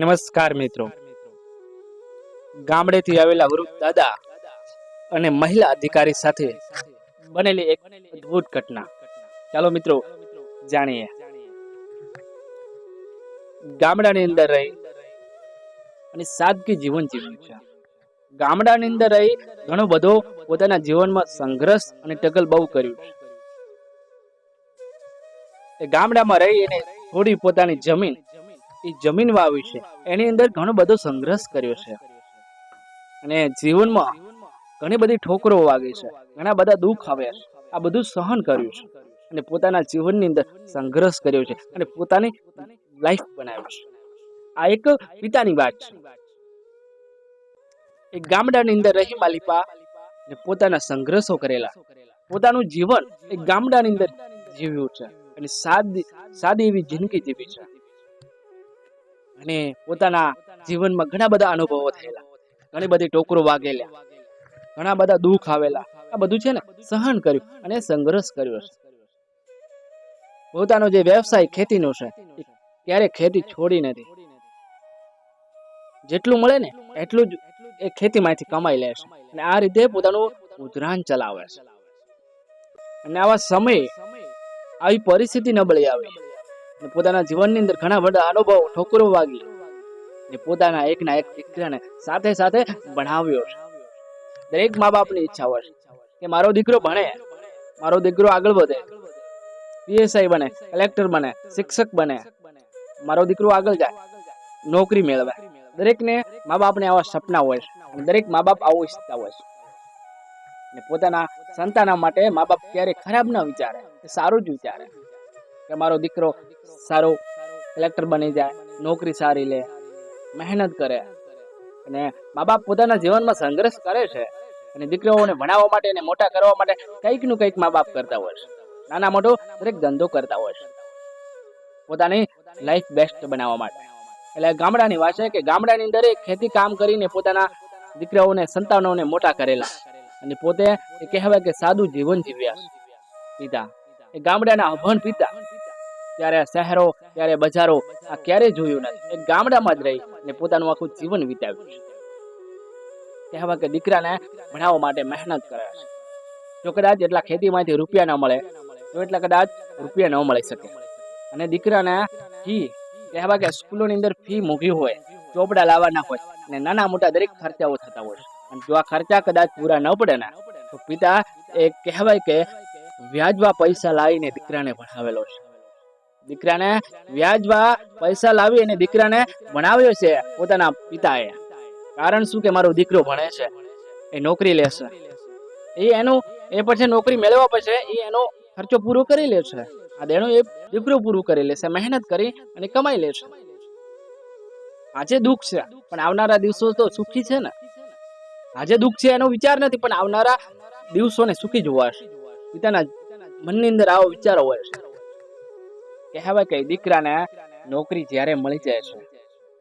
નમસ્કાર મિત્રો. ગામડેથી આવેલા વૃદ્ધ દાદા અને મહિલા અધિકારી સાથે બનેલી એક અદ્ભુત ઘટના. ચાલો મિત્રો જાણીએ. ગામડાની અંદર રહી અને સાદગી જીવન જીવ્યું છે. ગામડાની અંદર રહી ઘણો બધો પોતાના જીવનમાં સંઘર્ષ અને ટગલ બહુ કર્યું. ગામડામાં રહી અને થોડી પોતાની જમીન એ જમીન વાવી છે. એની અંદર ઘણો બધો સંઘર્ષ કર્યો છે. અને જીવનમાં ઘણી બધી ઠોકરો વાગી છે. ઘણા બધા દુઃખ આવ્યા છે. આ બધું સહન કર્યું છે. અને પોતાના જીવનની અંદર સંઘર્ષ કર્યો છે. અને પોતાની લાઈફ બનાવ્યું છે. આ એક પિતાની વાત છે. એક ગામડાની અંદર રહી માલિપા ને પોતાના સંઘર્ષો કરેલા. પોતાનું જીવન એક ગામડાની અંદર જીવ્યું છે. અને સાદી સાદી એવી જિંદગી જીવી છે. અને પોતાના જીવનમાં ઘણા બધા અનુભવો થયેલા. ઘણી બધી ટોકરો વાગેલા. ઘણા બધા દુઃખ આવેલા. આ બધું છે ને સહન કર્યું અને સંઘર્ષ કર્યો પોતાનો જે વ્યવસાય ખેતીનો છે ક્યારે ખેતી છોડી નથી. જેટલું મળે ને એટલું જ એ ખેતીમાંથી કમાઈ લે છે. અને આ રીતે પોતાનું ગુજરાન ચલાવે છે. અને આવા સમયે આવી પરિસ્થિતિ નબળી આવી. અને પોતાના જીવનની અંદર ઘણા બધા અનુભવો ઠોકરો વાગી ને પોતાના એકના એક દીકરાને સાથે સાથે ભણાવ્યો છે. દરેક મા બાપની ઈચ્છા હોય કે મારો દીકરો ભણે, મારો દીકરો આગળ વધે પીએસઆઈ બને, કલેક્ટર બને, શિક્ષક બને, મારો દીકરો આગળ જાય, નોકરી મેળવે. દરેકને મા બાપને આવા સપના હોય છે દરેક મા બાપ આવું ઈચ્છતા હોય છે. ને પોતાના સંતાના માટે મા બાપ ક્યારેય ખરાબ ના વિચારે, સારું જ વિચારે. કે મારો દીકરો સારો કલેક્ટર બની જાય, નોકરી સારી લે, મહેનત કરે. અને મા બાપ પોતાના જીવનમાં સંઘર્ષ કરે છે. અને દીકરાઓને ભણાવવા માટે અને મોટા કરવા માટે કંઈકનું કંઈક મા બાપ કરતા હોય છે. નાના મોટો દરેક ધંધો કરતા હોય છે. પોતાની લાઈફ બેસ્ટ બનાવવા માટે. એટલે ગામડાની વાત છે કે ગામડાની અંદર ખેતી કામ કરીને પોતાના દીકરાઓને, સંતાનોને મોટા કરેલા. અને પોતે એ કહેવાય કે સાદું જીવન જીવ્યા. પિતા. એ ગામડાના અભણ પિતા. ત્યારે શહેરો, ત્યારે બજારો આ ક્યારેય જોયું નથી. એ ગામડામાં જ રહી અને પોતાનું આખું જીવન વિતાવ્યું છે. કહેવા કે દીકરાને ભણાવવા માટે મહેનત કરે છે. જો કદાચ એટલા ખેતીમાંથી રૂપિયા ન મળે, તો એટલા કદાચ રૂપિયા ન મળી શકે. અને દીકરાને ફી કહેવા કે સ્કૂલોની અંદર ફી મૂકી હોય, ચોપડા લાવવાના હોય અને નાના મોટા દરેક ખર્ચાઓ થતા હોય અને જો આ ખર્ચા કદાચ પૂરા ન પડે ને, તો પિતા એ કહેવાય કે વ્યાજવા પૈસા લાવીને દીકરાને ભણાવેલો છે. દીકરાને વ્યાજવા પૈસા લાવી અને દીકરાને ભણાવ્યો છે પોતાના પિતાએ. કારણ શું કે મારો દીકરો ભણે છે? એ નોકરી લેશે. એ એનું, એ પછી નોકરી મેળવવા પછી એ એનો ખર્ચો પૂરો કરી લે છે. આ દેણું એ દીકરો પૂરું કરી લેશે મહેનત કરી અને કમાઈ લે છે. આજે દુઃખ છે, પણ આવનારા દિવસો તો સુખી છે ને. આજે દુઃખ છે એનો વિચાર નથી, પણ આવનારા દિવસોને સુખી જોવાશે. પિતાના મનની અંદર આવો વિચારો હોય છે. કહેવાય કે દીકરાને નોકરી જ્યારે મળી જાય છે,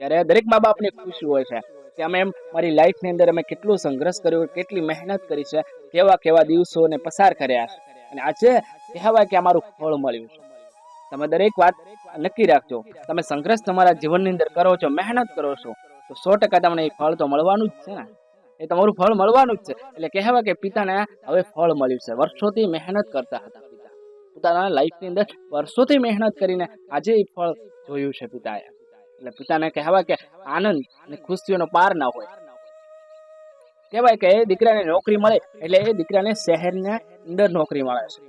ત્યારે દરેક મા બાપને ખુશી હોય છે કે અમે એમ મારી લાઈફની અંદર અમે કેટલો સંઘર્ષ કર્યો, કેટલી મહેનત કરી છે, કેવા કેવા દિવસોને પસાર કર્યા છે અને આજે કહેવાય કે અમારું ફળ મળ્યું છે. તમે દરેક વાત નક્કી રાખજો. તમે સંઘર્ષ તમારા જીવનની અંદર કરો છો, મહેનત કરો છો, તો સો ટકા તમને એ ફળ તો મળવાનું જ છે ને. એ તમારું ફળ મળવાનું જ છે. એટલે કહેવાય કે પિતાને હવે ફળ મળ્યું છે. વર્ષોથી મહેનત કરતા હતા. પોતાના લાઈફની અંદર વર્ષોથી મહેનત કરીને આજે એ ફળ જોયું છે પિતાએ. એટલે પિતાને કહેવાય કે આનંદ અને ખુશીઓનો પાર ના હોય. કહેવાય કે એ દીકરાને નોકરી મળે એટલે એ દીકરાને શહેરના અંદર નોકરી મળે છે.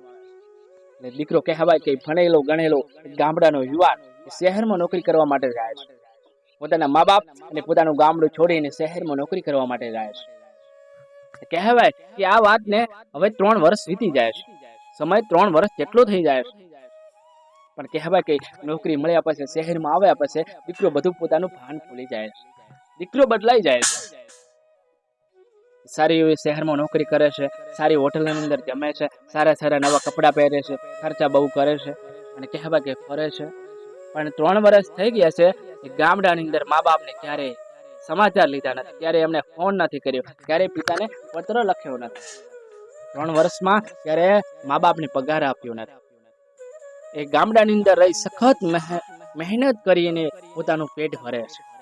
એટલે દીકરો કહેવાય કે ભણેલો, ગણેલો, ગામડાનો યુવાન શહેરમાં નોકરી કરવા માટે જાય છે. પોતાના મા બાપ અને પોતાનું ગામડું છોડીને શહેરમાં નોકરી કરવા માટે જાય છે. કહેવાય કે આ વાતને હવે ત્રણ વર્ષ વીતી જાય છે. સમય ત્રણ વર્ષ જેટલો થઈ જાય. પણ કહેવાય કે નોકરી મળ્યા પછી શહેરમાં આવ્યા પછી દીકરો બધું પોતાનું ભાન ભૂલી જાય. દીકરો બદલાઈ જાય. સારી એવી શહેરમાં નોકરી કરે છે, સારી હોટલની અંદર જમે છે, સારા સારા નવા કપડાં પહેરે છે, ખર્ચા બહુ કરે છે અને કહેવાય કે ફરે છે. પણ ત્રણ વર્ષ થઈ ગયા છે ગામડાની અંદર મા બાપને ક્યારેય સમાચાર લીધા નથી, ક્યારેય એમને ફોન નથી કર્યો, ક્યારેય પિતાને પત્ર લખ્યો નથી. ત્રણ વર્ષમાં ત્યારે મા બાપને પગાર આપ્યો નથી એ ગામડાની અંદર રહી સખત મહે- મહેનત કરીને પોતાનું પેટ ભરે છે.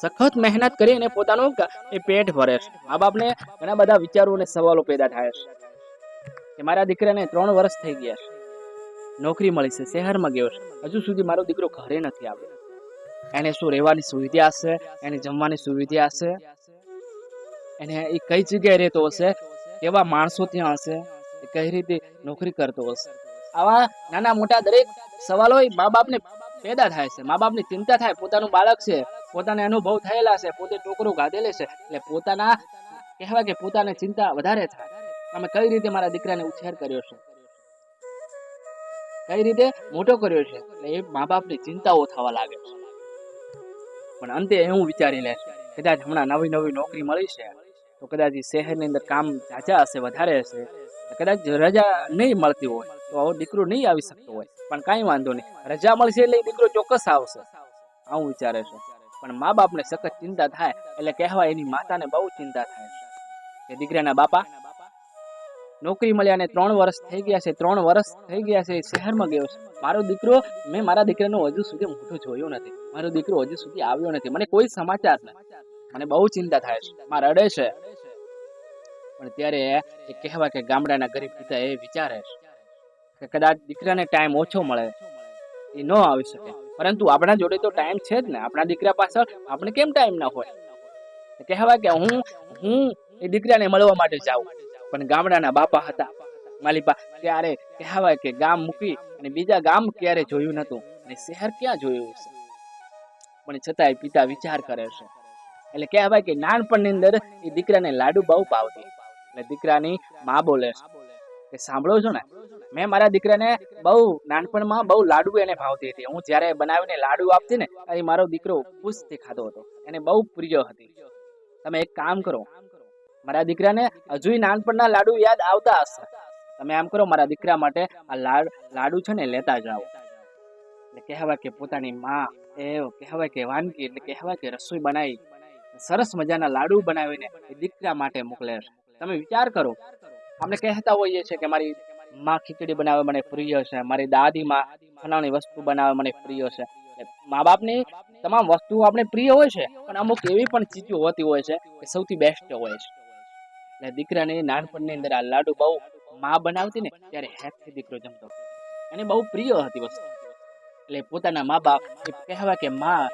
સખત મહેનત કરી અને પોતાનું એ પેટ ભરે છે. મા બાપને ઘણા બધા વિચારો અને સવાલો પેદા થાય છે. કે મારા દીકરાને ત્રણ વર્ષ થઈ ગયા છે. નોકરી મળી છે, શહેરમાં ગયો છે. હજુ સુધી મારો દીકરો ઘરે નથી આવ્યો. એને શું રહેવાની સુવિધા હશે? એને જમવાની સુવિધા હશે? એને એ કઈ જગ્યાએ રહેતો હશે? કેવા માણસો ત્યાં હશે? કઈ રીતે નોકરી કરતો હશે? આવા નાના મોટા દરેક સવાલો મા બાપને પેદા થાય છે. મા બાપની ચિંતા થાય. પોતાનું બાળક છે. પોતાને અનુભવ થયેલા છે. પોતે ટોકરો ગાધેલે છે. એટલે પોતાના કહેવાય કે પોતાને ચિંતા વધારે થાય. અમે કઈ રીતે મારા દીકરાને ઉછેર કર્યો છે? કઈ રીતે મોટો કર્યો છે? એ મા બાપની ચિંતાઓ થવા લાગે છે. પણ અંતે હું વિચારી લે કદાચ હમણાં નવી નવી નોકરી મળી છે. તો કદાચ શહેરની અંદર કામ ઝાઝા હશે, વધારે હશે કદાચ રજા નહીં મળતી હોય, તો આવો દીકરો નહીં આવી શકતો હોય. પણ કાંઈ વાંધો નહીં. રજા મળશે એટલે દીકરો ચોક્કસ આવશે. આવું વિચારે છે. પણ મા બાપને સખત ચિંતા થાય, એટલે કહેવાય એની માતાને બહુ ચિંતા થાય કે દીકરાના બાપા નોકરી મળ્યા ને ત્રણ વર્ષ થઈ ગયા છે, ત્રણ વર્ષ થઈ ગયા છે શહેરમાં ગયો છે. મારો દીકરો, મેં મારા દીકરાનો હજુ સુધી મોટો જોયો નથી. મારો દીકરો હજુ સુધી આવ્યો નથી. મને કોઈ સમાચાર નથી. મને બહુ ચિંતા થાય છે. માં રડે છે. પણ ત્યારે એ કહેવા કે ગામડાના ગરીબ પિતા એ વિચારે કે કદાચ દીકરાને ટાઈમ ઓછો મળે. એ ન આવી શકે. પરંતુ આપણા જોડે તો ટાઈમ છે જ ને. આપણા દીકરા પાછળ આપણે કેમ ટાઈમ ના હોય? કહેવાય કે હું હું એ દીકરાને મળવા માટે જાઉં. પણ ગામડાના બાપા હતા. માલિપા ત્યારે કહેવાય કે ગામ મૂકી અને બીજા ગામ ક્યારે જોયું નતું? અને શહેર ક્યાં જોયું છે પણ છતાંય પિતા વિચાર કરે છે. એટલે કહેવાય કે નાનપણની અંદર એ દીકરાને લાડુ બહુ ભાવતી. એટલે દીકરાની મા બોલે કે સાંભળો છો ને? મેં મારા દીકરાને બહુ નાનપણમાં બહુ લાડુ એને ભાવતી હતી. હું જ્યારે બનાવીને લાડુ આપતી ને એ મારો દીકરો ખુશથી ખાતો હતો. એને બહુ પ્રિય હતી. તમે એક કામ કરો. મારા દીકરાને હજુય નાનપણના લાડુ યાદ આવતા હશે. તમે આમ કરો, મારા દીકરા માટે આ લાડ, લાડુ છે ને લેતા જાઓ. એટલે કહેવાય કે પોતાની માં, એ કહેવાય કે વાનગી, એટલે કહેવાય કે રસોઈ બનાવી. સરસ મજાના લાડુ બનાવીને દીકરા માટે મોકલે છે. તમે વિચાર કરો. આપણે કહેતા હોઈએ છીએ કે મારી માં ખીચડી બનાવે મને પ્રિય છે. મારી દાદી માં ફલાણી વસ્તુ બનાવે મને પ્રિય છે. મા બાપની તમામ વસ્તુઓ આપણે પ્રિય હોય છે, પણ અમુક એવી પણ ચીજો હોતી હોય છે કે સૌથી બેસ્ટ હોય છે. એટલે દીકરાને નાનપણની અંદર આ લાડુ બહુ માં બનાવતી ને ત્યારે હેતથી દીકરો જમતો. અને બહુ પ્રિય હતી વસ્તુ. એટલે પોતાના મા બાપ કહેવાય કે, મા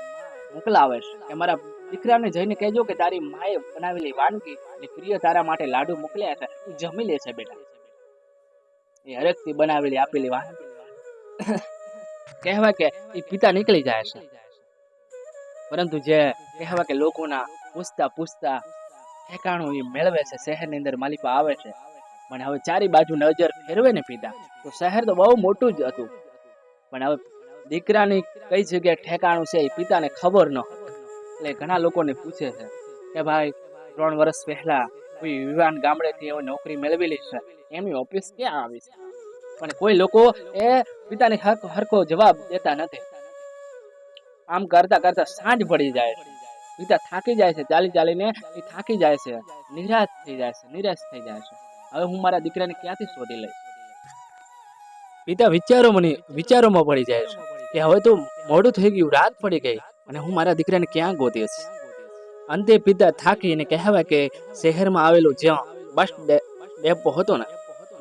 મોકલાવે છે કે મારા દીકરાને જઈને કહેજો કે તારી માએ બનાવેલી વાનગી અને પ્રિય તારા માટે લાડુ મોકલ્યા છે, તું જમી લે છે બેટા. એ હરેકથી બનાવેલી આપેલી વાનગી. કહેવાય કે એ પિતા નીકળી જાય છે. પરંતુ જે કહેવાય કે લોકોના પૂછતા પૂછતા ઠેકાણું એ મેળવે છે, શહેરની અંદર માલિકા આવે છે. પણ હવે ચારી બાજુ નજર ફેરવે ને પિતા. તો શહેર તો બહુ મોટું જ હતું. પણ હવે દીકરાની કઈ જગ્યાએ ઠેકાણું છે એ પિતાને ખબર ન હતી. એટલે ઘણા લોકોને પૂછે છે કે ભાઈ, ત્રણ વર્ષ પહેલા કોઈ વિવાન ગામડેથી એવો નોકરી મેળવેલી છે. એમની ઓફિસ ક્યાં આવી છે? પણ કોઈ લોકો એ પિતાને હરખો જવાબ દેતા નથી. આમ કરતા કરતા સાંજ પડી જાય છે. પિતા થાકી જાય છે, ચાલી ચાલીને એ થાકી જાય છે. નિરાશ થઈ જાય છે, નિરાશ થઈ જાય છે. હવે હું મારા દીકરાને ક્યાંથી શોધી લઈશ? પિતા વિચારો મને વિચારોમાં પડી જાય છે કે હવે તો મોડું થઈ ગયું, રાત પડી ગઈ. અને હું મારા દીકરાને ક્યાં ગોતીશ? અંતે પિતા થાકીને કહેવાય કે શહેરમાં આવેલું જ્યાં બસ ડેપો હતો ને,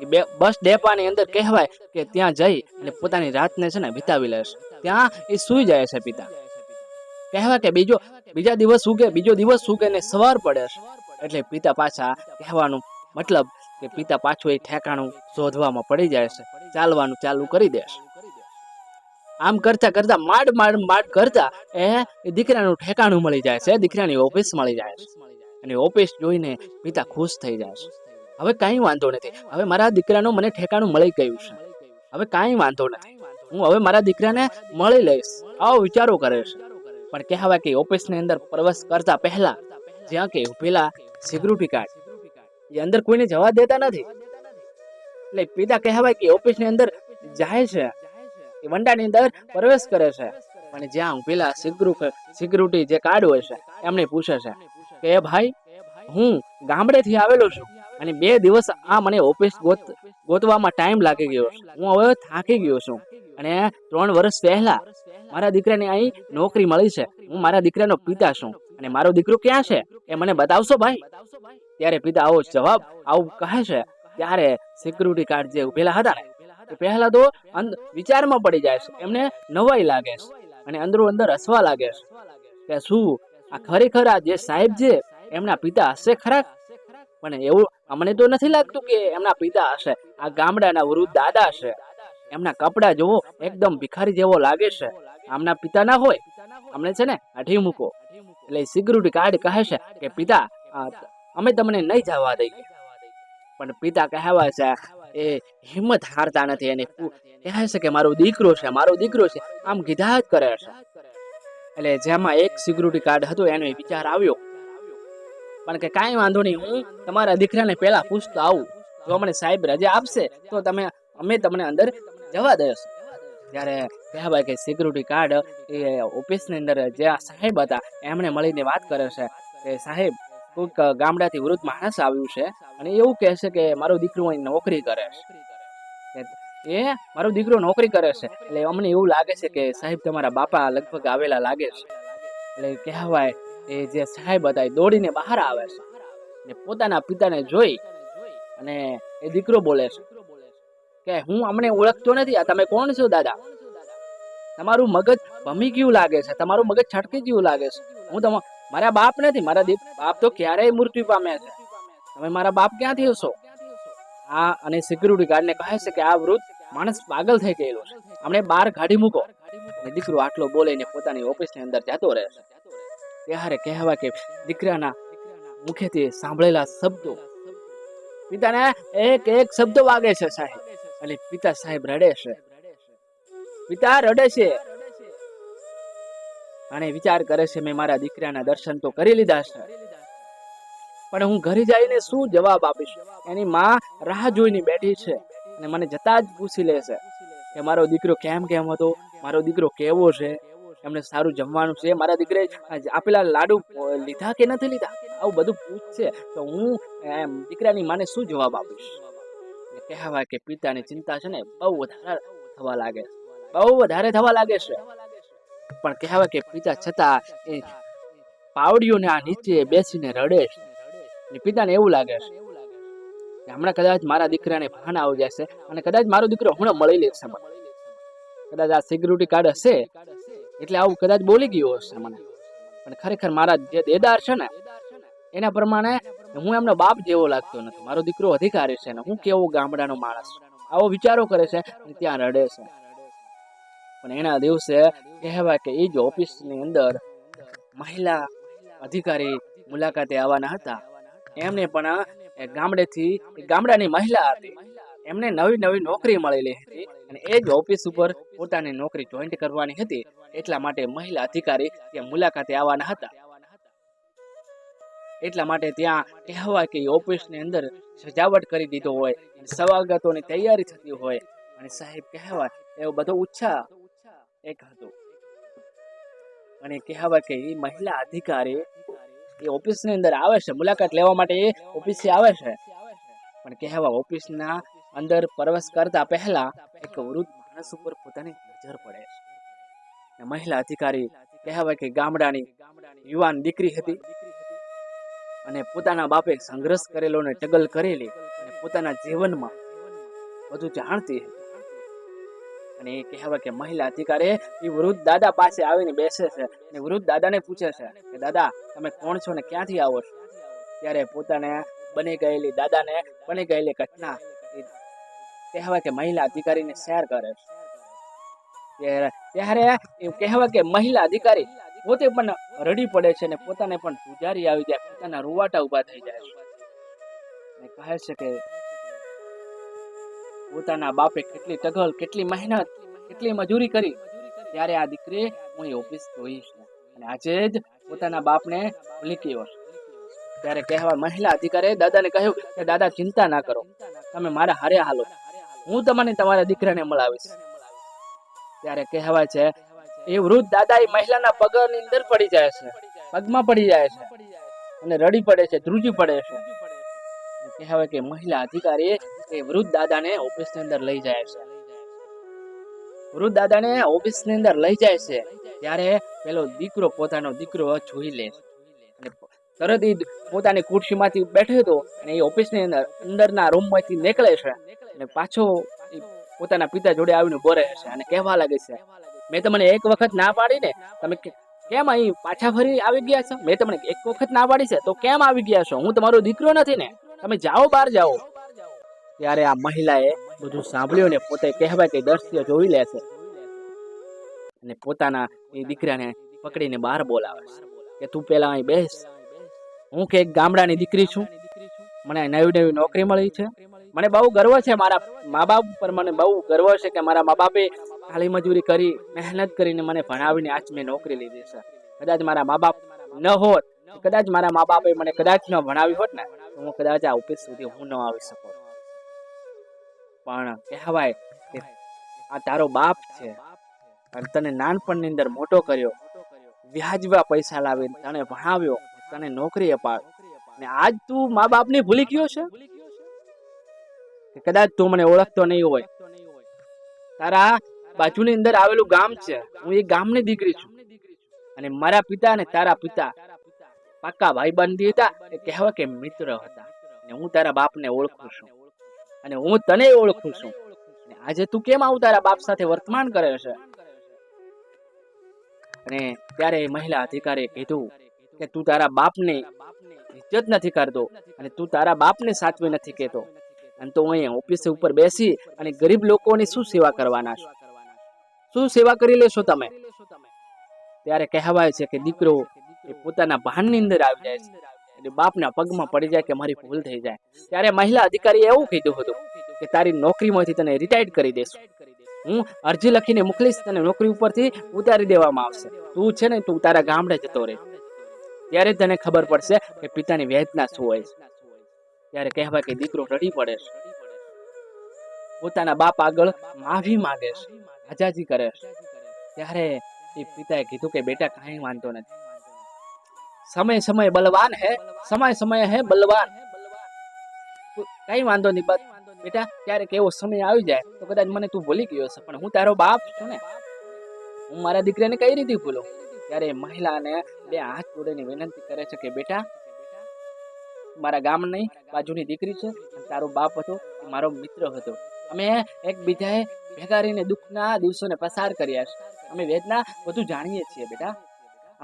એ બસ ડેપાની અંદર કહેવાય કે ત્યાં જઈ અને પોતાની રાતને છે ને વિતાવી લેશે. ત્યાં એ સૂઈ જાય છે પિતા. કહેવાય કે બીજો બીજા દિવસ ઉગે બીજો દિવસ ઉગે ને સવાર પડે એટલે પિતા પાછા કહેવાનું મતલબ કે પિતા પાછું એ ઠેકાણું શોધવામાં પડી જાય છે. ચાલવાનું ચાલુ કરી દેશે આમ કરતા કરતા, માડ માડ માડ કરતા, એ દીકરાનું ઠેકાણું મળી જાય છે, દીકરાની ઓફિસ મળી જાય છે. અને ઓફિસ જોઈને પિતા ખુશ થઈ જાય છે. હવે કાંઈ વાંધો નથી. હવે મારા દીકરાનું મને ઠેકાણું મળી ગયું છે. હવે કાંઈ વાંધો નથી. હું હવે મારા દીકરાને મળી લઈશ. આવો વિચારો કરે છે. પણ કહેવાય કે ઓફિસની અંદર પ્રવેશ કરતા પહેલા જ્યાં કે પેલા સિક્યુરિટી ગાર્ડ એ અંદર કોઈને જવા દેતા નથી. એટલે પિતા કહેવાય કે ઓફિસની અંદર જાય છે. વંડાની અંદર પ્રવેશ કરે છે. અને જ્યાં પેલા સિક્યુરિટી જે કાર્ડ હોય છે, એમને પૂછે છે કે ભાઈ, હું ગામડેથી આવેલો છું અને બે દિવસ આ મને ઓફિસ ગોત ગોતવામાં ટાઈમ લાગી ગયો હું હવે થાકી ગયો છું અને ત્રણ વર્ષ પહેલા મારા દીકરાને અહીં નોકરી મળી છે. હું મારા દીકરાનો પિતા છું અને મારો દીકરો ક્યાં છે? એ મને બતાવશો ભાઈ? ત્યારે પિતા આવો જવાબ આવું કહે છે. ત્યારે સિક્યુરિટી ગાર્ડ જે ઉભેલા હતા ને પહેલા તો વિચારમાં પડી જાય એમને નવાઈ લાગે છે અને અંદરો અંદર હસવા લાગે છે. કે શું? આ ખરેખર આ જે સાહેબ છે, એમના પિતા હશે ખરા પણ એવું અમને તો નથી લાગતું કે એમના પિતા હશે. આ ગામડાના વૃદ્ધ દાદા છે એમના કપડા જોવો એકદમ ભિખારી જેવો લાગે છે. આમના પિતા ના હોય. અમને છે ને અઢી મૂકો. એટલે સિક્યુરિટી ગાર્ડ કહે છે કે, પિતા અમે તમને નહીં જવા દઈએ. પણ પિતા કહેવા છે એ હિંમત હારતા નથી અને કહે છે કે મારો દીકરો છે, મારો દીકરો છે. આમ કીધા જ કરે છે. એટલે જેમાં એક સિક્યુરિટી કાર્ડ હતો, એનો વિચાર આવ્યો. પણ કે કાંઈ વાંધો નહીં, હું તમારા દીકરાને પહેલા પૂછતો આવું. જો મને સાહેબ રજા આપશે, તો તમે, અમે તમને અંદર જવા દઈશું. ત્યારે કહેવાય કે સિક્યુરિટી કાર્ડ એ ઓફિસની અંદર જે સાહેબ હતા, એમણે મળીને વાત કરે છે. કે સાહેબ કોઈક ગામડાથી વૃદ્ધ માણસ આવ્યું છે અને એવું કહે છે કે મારો દીકરો અહીં નોકરી કરે છે. એ મારો દીકરો નોકરી કરે છે. એટલે અમને એવું લાગે છે કે સાહેબ તમારા બાપા લગભગ આવેલા લાગે છે. એટલે કહેવાય એ જે સાહેબ હતા એ દોડીને બહાર આવે છે. ને પોતાના પિતાને જોઈ અને એ દીકરો બોલે છે કે હું અમને ઓળખતો નથી. આ તમે કોણ છો દાદા? તમારું મગજ ભમી ગયું લાગે છે. તમારું મગજ છટકી ગયું લાગે છે. હું તમા મારા બાપ નથી, મારા દીપ બાપ તો ક્યારેય મૃત્યુ પામ્યા છે. તમે મારા બાપ ક્યાંથી હશો? આ અને સિક્યુરિટી ગાર્ડને કહે છે કે આ વૃદ્ધ માણસ પાગલ થઈ ગયેલો છે. હમણે બહાર કાઢી મૂકો. અને દીકરો આટલો બોલીને પોતાની ઓફિસની અંદર જતો રહે છે. ત્યારે કહેવા કે, દીકરાના મુખેથી સાંભળેલા શબ્દો. પિતાને એક એક શબ્દ વાગે છે સાહેબ. અને પિતા સાહેબ રડે છે. પિતા રડે છે. અને વિચાર કરે છે, મેં મારા દીકરાના દર્શન તો કરી લીધા છે. પણ હું ઘરે જઈને શું જવાબ આપીશ? એની માં રાહ જોઈને બેઠી છે અને મને જતા જ પૂછી લેશે કે, મારો દીકરો કેમ કેમ હતો? મારો દીકરો કેવો છે? એમને સારું જમવાનું છે? મારા દીકરે આપેલા લાડુ લીધા કે નથી લીધા? આવું બધું પૂછશે તો હું એમ દીકરાની માને શું જવાબ આપીશ? કહેવાય કે પિતાની ચિંતા છે ને બહુ વધારે થવા લાગે બહુ વધારે થવા લાગે છે. પણ કહેવાય કે પિતા છતાં એ પાવડીઓને આ નીચે બેસીને રડે છે. પિતાને એવું લાગે છે હમણાં કદાચ મારા દીકરાને ભાન આવી જશે અને કદાચ મારો દીકરો હમણાં મળી લેશે મને. કદાચ આ સિક્યુરિટી કાર્ડ હશે એટલે આવું કદાચ બોલી ગયો હશે મને. પણ ખરેખર મારા જે દેદાર છે ને, એના પ્રમાણે હું એમનો બાપ જેવો લાગતો નથી. મારો દીકરો અધિકારી છે ને હું કેવો ગામડાનો માણસ આવો વિચારો કરે છે ત્યાં રડે છે. પણ એના દિવસે કહેવાય કે એ જ ઓફિસની અંદર મહિલા અધિકારી મુલાકાતે આવવાના હતા. એમને પણ ગામડેથી ગામડાની મહિલા હતી. એમને નવી નવી નોકરી મળેલી હતી અને એ જ ઓફિસ ઉપર પોતાની નોકરી જોઈન્ટ કરવાની હતી. એટલા માટે મહિલા અધિકારી ત્યાં મુલાકાતે આવવાના હતા. એટલા માટે ત્યાં કહેવાય કે ઓફિસની અંદર સજાવટ કરી દીધો હોય સ્વાગતોની તૈયારી થતી હોય. અને સાહેબ કહેવાય, એવો બધો ઉત્સાહ એક હતો. અને કહેવાય કે મહિલા અધિકારી એ ઓફિસની અંદર આવે છે. મુલાકાત લેવા માટે એ ઓફિસે આવે છે. પણ કહેવા ઓફિસના અંદર પ્રવેશ કરતા પહેલા એક વૃદ્ધ માણસ ઉપર પોતાની નજર પડે છે. મહિલા અધિકારી કહેવાય કે, ગામડાની યુવાન દીકરી હતી અને પોતાના બાપે સંઘર્ષ કરેલો અને ટગલ કરેલી અને પોતાના જીવનમાં બધું જાણતી હતી. અને એ કહેવાય કે મહિલા અધિકારી એ વૃદ્ધ દાદા પાસે આવીને બેસે છે અને વૃદ્ધ દાદાને પૂછે છે કે, દાદા, તમે કોણ છો ને ક્યાંથી આવો છો? ત્યારે પોતાને બની ગયેલી દાદાને બની ગયેલી ઘટના કહેવા કે મહિલા અધિકારીને શેર કરે છે. ત્યારે એ કહેવાય કે મહિલા અધિકારી પોતે પણ રડી પડે છે ને પોતાને પણ પૂજારી આવી જાય, પોતાના રૂવાટા ઊભા થઈ જાય અને કહે છે કે પોતાના બાપે કેટલી ટગલ કેટલી મહેનત, કેટલી મજૂરી કરી, ત્યારે આ દીકરી હું એ ઓફિસ જોઈશ. અને આજે જ પોતાના બાપને ભૂલી ગયો ત્યારે કહેવા મહિલા અધિકારીએ દાદાને કહ્યું કે, દાદા, ચિંતા ના કરો. તમે મારા હારે હાલો. હું તમને તમારા દીકરાને મળાવીશ. ત્યારે કહેવાય છે, એ વૃદ્ધ દાદા એ મહિલાના પગની અંદર પડી જાય છે. પગમાં પડી જાય છે. અને રડી પડે છે, ધ્રુજી પડે છે. કહેવાય કે મહિલા અધિકારી એ વૃદ્ધ દાદાને ઓફિસની અંદર લઈ જાય છે. વૃદ્ધ દાદાને ઓફિસની અંદર લઈ જાય છે, ત્યારે પેલો દીકરો પોતાનો દીકરો જોઈ લે અને તરત એ પોતાની ખુરશીમાંથી બેઠો હતો અને એ ઓફિસની અંદર, અંદરના રૂમમાંથી નીકળે છે અને પાછો પોતાના પિતા જોડે આવીને બોરે છે અને કહેવા લાગે છે, મેં તમને એક વખત ના પાડીને તમે કેમ અહીં પાછા ફરી આવી ગયા છો? મેં તમને એક વખત ના પાડી છે, તો કેમ આવી ગયા છો? હું તમારો દીકરો નથી ને. તમે જાઓ, બહાર જાઓ. ત્યારે આ મહિલાએ બધું સાંભળ્યું ને પોતે કહેવાય કે દ્રશ્ય જોઈ લે છે. અને પોતાના એ દીકરાને પકડીને બહાર બોલાવે છે. કે તું પેલા અહીં બેસ. હું કે ગામડાની દીકરી છું. મને નવી નવી નોકરી મળી છે. મને બહુ ગર્વ છે મારા મા બાપ પર મને બહુ ગર્વ છે કે મારા મા બાપે ખાલી મજૂરી કરી, મહેનત કરીને મને ભણાવીને આજ મેં નોકરી લીધી છે. કદાચ મારા મા બાપ ન હોત, કદાચ મારા મા બાપે મને કદાચ ન ભણાવી હોત ને હું કદાચ આ ઓફિસ સુધી હું ન આવી શકું. પણ કહેવાય કે આ તારો બાપ છે. અને તને નાનપણની અંદર મોટો કર્યો. વ્યાજવા પૈસા લાવીને તને ભણાવ્યો. તને નોકરી અપાવી. ને આજ તું મા બાપને ભૂલી ગયો છે? કે કદાચ તું મને ઓળખતો નહીં હોય. તારા બાજુની અંદર આવેલું ગામ છે. હું એ ગામની દીકરી છું. અને મારા પિતા અને તારા પિતા પાક્કા ભાઈબંધી હતા. એ કહેવા કે મિત્ર હતા. અને હું તારા બાપને ઓળખું છું. અને હું તને ઓળખું છું. આજે તું કેમ આવું તારા બાપ સાથે વર્તમાન કરે છે? અને ત્યારે મહિલા અધિકારીએ કીધું કે તું તારા બાપને ઇજ્જત નથી કરતો અને તું તારા બાપને સાચવી નથી કહેતો. અને તો અહીંયા ઓફિસ ઉપર બેસી અને ગરીબ લોકોની શું સેવા કરવાના છો? શું સેવા કરી લેશો તમે? ત્યારે કહેવાય છે કે દીકરો એ પોતાના ભાનની અંદર આવી જાય છે. એટલે બાપના પગમાં પડી જાય કે મારી ભૂલ થઈ જાય. ત્યારે મહિલા અધિકારીએ એવું કીધું હતું કે તારી નોકરીમાંથી તને રિટાયર્ડ કરી દેશું. હું અરજી લખીને મોકલીશ, તને નોકરી ઉપરથી ઉતારી દેવામાં આવશે. તું છે ને, તું તારા ગામડે જતો રહે. ત્યારે તને ખબર પડશે કે પિતાની વેદના શું હોય ત્યારે કહેવાય કે દીકરો રડી પડે પોતાના બાપ આગળ માફી માંગે છે. કરે ત્યારે એ પિતાએ કીધું કે બેટા કાંઈ વાંધો નથી. સમય સમય બલવાન હે, સમય સમય હે બલવાન. કઈ વાંધો નહીં, બસ. બેટા, ક્યારેક એવો સમય આવી જાય, તો કદાચ મને તું ભૂલી ગયો છે પણ હું તારો બાપ છું ને. હું મારા દીકરાને કઈ રીતે ભૂલું? ત્યારે મહિલાને બે હાથ જોડીને વિનંતી કરે છે કે, બેટા, મારા ગામની બાજુની દીકરી છે તારો બાપ હતો મારો મિત્ર હતો. અમે એકબીજાએ ભેગા દુઃખના દિવસોને પસાર કર્યા છે. અમે વેદના બધું જાણીએ છીએ, બેટા.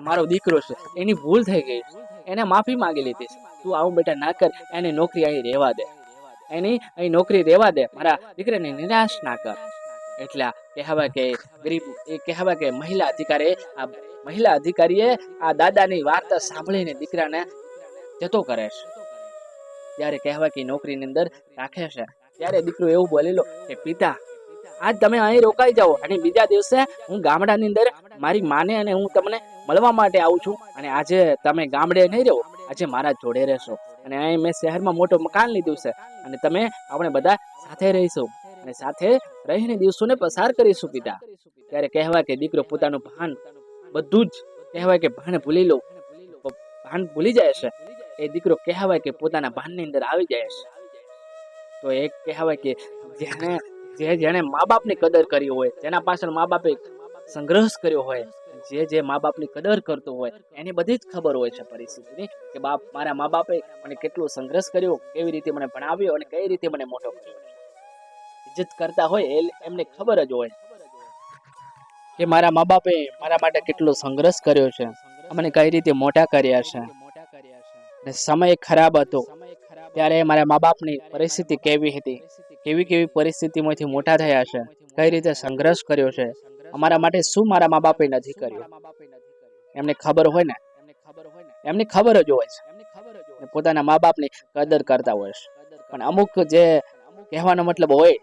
મારો દીકરો છે. એની ભૂલ થઈ ગઈ. એને માફી માંગી લીધી. તું આવું બેટા ના કર. એને નોકરી અહીં રહેવા દે. એની અહીં નોકરી રહેવા દે. મારા દીકરાને નિરાશ ના કર. એટલે આ કહેવાય કે ગરીબ, એ કહેવાય કે મહિલા અધિકારી, આ મહિલા અધિકારીએ આ દાદાની વાર્તા સાંભળીને દીકરાને જતો કરે છે. ત્યારે કહેવાય કે નોકરીની અંદર રાખે છે. ત્યારે દીકરો એવું બોલેલો કે, પિતા આજ તમે અહીં રોકાઈ જાઓ અને બીજા દિવસે હું ગામડાની અંદર મારી માને અને હું તમને મળવા માટે આવું છું. અને આજે તમે ગામડે નહીં રહો, આજે મારા જોડે રહેશો. અને અહીં મેં શહેરમાં મોટો મકાન લીધું છે. અને તમે આપણે બધા સાથે રહીશું. અને સાથે રહીને દિવસોને પસાર કરીશું પિતા. ત્યારે કહેવાય કે દીકરો પોતાનું ભાન બધું જ કહેવાય કે ભાન ભૂલી લો. ભાન ભૂલી જાય છે. એ દીકરો કહેવાય કે પોતાના ભાનની અંદર આવી જાય છે. તો એક કહેવાય કે જેને જે જેણે મા બાપની કદર કરી હોય જેના પાછળ મા બાપે સંઘર્ષ કર્યો હોય, જે જે મા બાપની કદર કરતો હોય, એની બધી જ ખબર હોય છે પરિસ્થિતિની કે બાપ મારા મા બાપે મને કેટલો સંઘર્ષ કર્યો, કેવી રીતે મને ભણાવ્યો અને કઈ રીતે મને મોટો ઇજ્જત કરતા હોય એમને ખબર જ હોય કે મારા મા બાપે મારા માટે કેટલો સંઘર્ષ કર્યો છે, અમને કઈ રીતે મોટા કર્યા છે. સમય ખરાબ હતો, ત્યારે મારા મા બાપની પરિસ્થિતિ કેવી હતી? કેવી કેવી પરિસ્થિતિમાંથી મોટા થયા છે, કઈ રીતે સંઘર્ષ કર્યો છે, અમારા માટે શું મારા મા બાપે નથી કર્યું? એમને ખબર હોય ને? એમને ખબર જ હોય છે. પોતાના મા બાપની કદર કરતા હોય છે. પણ અમુક જે કહેવાનો મતલબ હોય,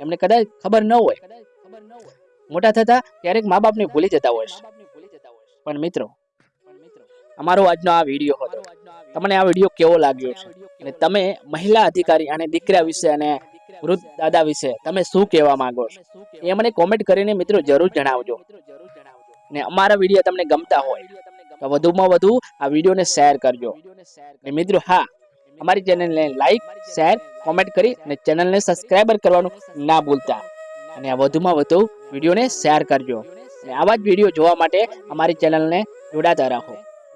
એમને કદાચ ખબર ન હોય. મોટા થતા ક્યારેક મા બાપને ભૂલી જતા હોય છે. પણ મિત્રો અમારો આજનો આ વીડિયો હતો. તમને આ વીડિયો કેવો લાગ્યો છે? અને તમે મહિલા અધિકારી અને દીકરા વિશે અને વૃદ્ધ દાદા વિશે તમે શું કહેવા માંગો છો? એ મને કોમેન્ટ કરીને મિત્રો જરૂર જણાવજો. ને અમારા વીડિયો તમને ગમતા હોય તો વધુમાં વધુ આ વિડીયોને શેર કરજો. ને મિત્રો હા અમારી ચેનલને લાઈક શેર કોમેન્ટ કરી અને ચેનલને સબસ્ક્રાઈબર કરવાનું ના ભૂલતા. અને આ વધુમાં વધુ વિડીયોને શેર કરજો. અને આવા જ વીડિયો જોવા માટે અમારી ચેનલને જોડાતા રહો.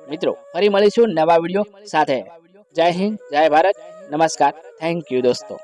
મિત્રો ફરી મળીશું નવા વીડિયો સાથે. જય હિન્દ જય ભારત. નમસ્કાર. થેન્ક યુ દોસ્તો.